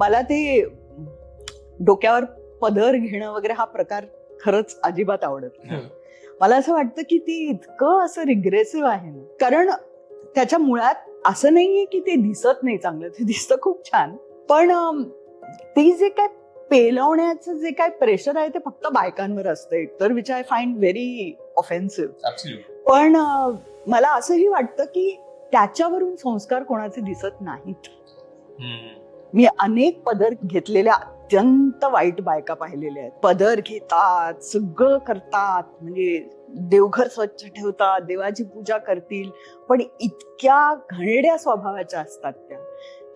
मला ते डोक्यावर पदर घेणं वगैरे हा प्रकार खरंच अजिबात आवडत नाही. मला असं वाटतं की ती इतकं असं रिग्रेसिव्ह आहे ना कारण त्याच्या मुळात असं नाहीये की ते दिसत नाही चांगलं ते दिसतं खूप छान पण ती जे काय पेलवण्याचं जे काय प्रेशर आहे ते फक्त बायकांवर असतं एकतर which I find very offensive. पण मला असंही वाटतं की त्याच्यावरून संस्कार कोणाचे दिसत नाहीत हम्म. मी अनेक पदर घेतलेल्या अत्यंत वाईट बायका पाहिलेल्या आहेत. पदर घेतात सगळं करतात. म्हणजे देवघर स्वच्छ ठेवतात देवाची पूजा करतील. पण इतक्या घाणेरड्या स्वभावाच्या असतात त्या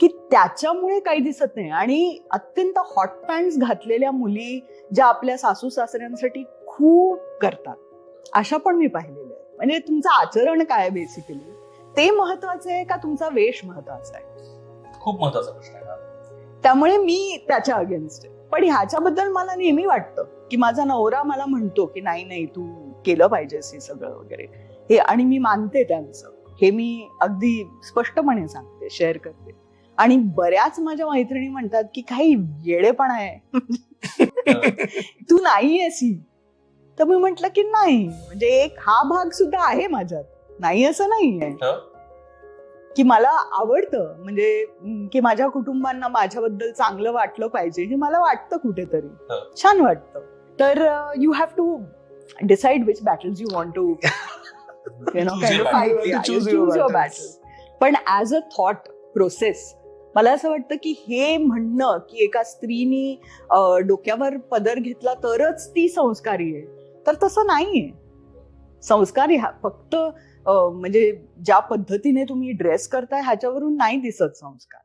की त्याच्यामुळे काही दिसत नाही. आणि अत्यंत हॉट पॅन्ट घातलेल्या मुली ज्या आपल्या सासू सासऱ्यांसाठी खूप करतात. अशा पण मी पाहिलेल्या आहेत. म्हणजे तुमचं आचरण काय बेसिकली ते महत्वाचं आहे का तुमचा वेश महत्त्वाचा आहे? खूप महत्त्वाचा प्रश्न आहे. त्यामुळे मी त्याच्या अगेन्स्ट आहे. पण ह्याच्याबद्दल मला नेहमी वाटतं की माझा नवरा मला म्हणतो की नाही नाही तू केलं पाहिजेस हे सगळं वगैरे. हे आणि मी मानते त्यांचं. हे मी अगदी स्पष्टपणे सांगते शेअर करते. आणि बऱ्याच माझ्या मैत्रिणी म्हणतात की काही येडेपण आहे. तू नाही आहेस ही. तर मी म्हंटल की नाही. म्हणजे एक हा भाग सुद्धा आहे माझ्यात. नाही असं नाहीये? की मला आवडतं म्हणजे की माझ्या कुटुंबांना माझ्याबद्दल चांगलं वाटलं पाहिजे हे मला वाटतं कुठेतरी. हं. छान वाटतं. तर you have to decide which battles you want to पण ऍज अ थॉट प्रोसेस मला असं वाटतं की हे म्हणणं की एका स्त्रीनी डोक्यावर पदर घेतला तरच ती संस्कारी आहे. तर तसं नाहीये. संस्कार ह्या फक्त म्हणजे ज्या पद्धतीने तुम्ही ड्रेस करताय ह्याच्यावरून नाही दिसत संस्कार.